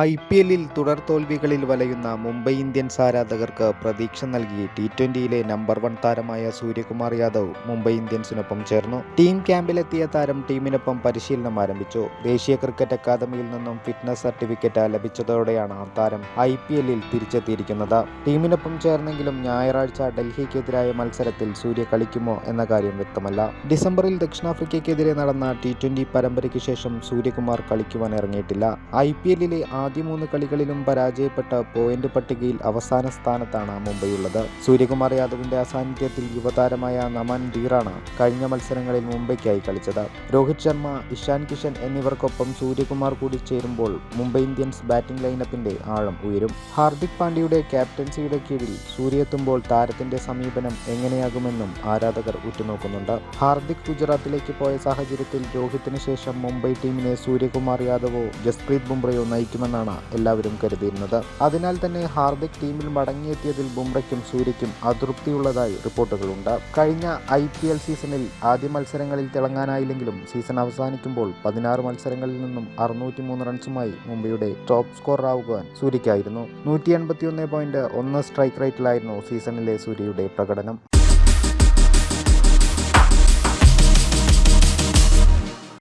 I P എല്ലിൽ തുടർ തോൽവികളിൽ വലയുന്ന Mumbai Indians ആരാധകർക്ക് പ്രതീക്ഷ നൽകി ടി ട്വന്റിയിലെ നമ്പർ വൺ താരമായ സൂര്യകുമാർ യാദവ് മുംബൈ ഇന്ത്യൻസിനൊപ്പം ചേർന്നു. ടീം ക്യാമ്പിലെത്തിയ താരം ടീമിനൊപ്പം പരിശീലനം ആരംഭിച്ചു. ദേശീയ ക്രിക്കറ്റ് അക്കാദമിയിൽ നിന്നും ഫിറ്റ്നസ് സർട്ടിഫിക്കറ്റ് ലഭിച്ചതോടെയാണ് താരം ഐ പി എല്ലിൽ തിരിച്ചെത്തിയിരിക്കുന്നത്. ടീമിനൊപ്പം ചേർന്നെങ്കിലും ഞായറാഴ്ച ഡൽഹിക്കെതിരായ മത്സരത്തിൽ സൂര്യ കളിക്കുമോ എന്ന കാര്യം വ്യക്തമല്ല. ഡിസംബറിൽ ദക്ഷിണാഫ്രിക്കയ്ക്കെതിരെ നടന്ന ടി ട്വന്റി പരമ്പരയ്ക്ക് ശേഷം സൂര്യകുമാർ കളിക്കുവാൻ ഇറങ്ങിയിട്ടില്ല. ഐ പി എല്ലിലെ ആദ്യ മൂന്ന് കളികളിലും പരാജയപ്പെട്ട പോയിന്റ് പട്ടികയിൽ അവസാന സ്ഥാനത്താണ് മുംബൈ ഉള്ളത് സൂര്യകുമാർ യാദവിന്റെ അസാന്നിധ്യത്തിൽ യുവതാരമായ നമൻ ധീറാണ് കഴിഞ്ഞ മത്സരങ്ങളിൽ മുംബൈക്കായി കളിച്ചത്. രോഹിത് ശർമ്മ ഇഷാൻ കിഷൻ എന്നിവർക്കൊപ്പം സൂര്യകുമാർ കൂടി ചേരുമ്പോൾ മുംബൈ ഇന്ത്യൻസ് ബാറ്റിംഗ് ലൈനപ്പിന്റെ ആഴം ഉയരും. ഹാർദിക് പാണ്ഡ്യയുടെ ക്യാപ്റ്റൻസിയുടെ കീഴിൽ സൂര്യെത്തുമ്പോൾ താരത്തിന്റെ സമീപനം എങ്ങനെയാകുമെന്നും ആരാധകർ ഉറ്റുനോക്കുന്നുണ്ട്. ഹാർദിക് ഗുജറാത്തിലേക്ക് പോയ സാഹചര്യത്തിൽ രോഹിത്തിന് ശേഷം മുംബൈ ടീമിനെ സൂര്യകുമാർ യാദവോ ജസ്പ്രീത് ബുംറയോ നയിക്കുമെന്നാണ് എല്ലാവരും കരുതിയിരുന്നത്. അതിനാൽ തന്നെ ഹാർദിക് ടീമിൽ മടങ്ങിയെത്തിയതിൽ ബുംറയ്ക്കും സൂര്യയ്ക്കും അതൃപ്തിയുള്ളതായി റിപ്പോർട്ടുകളുണ്ട്. കഴിഞ്ഞ ഐ പി എൽ സീസണിൽ ആദ്യ മത്സരങ്ങളിൽ തിളങ്ങാനായില്ലെങ്കിലും സീസൺ അവസാനിക്കുമ്പോൾ പതിനാറ് മത്സരങ്ങളിൽ നിന്നും അറുന്നൂറ്റി മൂന്ന് റൺസുമായി മുംബൈയുടെ ടോപ്പ് സ്കോർ ആവുവാൻ സൂര്യയ്ക്കായിരുന്നു. നൂറ്റി എൺപത്തി ഒന്ന് പോയിന്റ് ഒന്ന് സ്ട്രൈക്ക് റേറ്റിലായിരുന്നു സീസണിലെ സൂര്യയുടെ പ്രകടനം.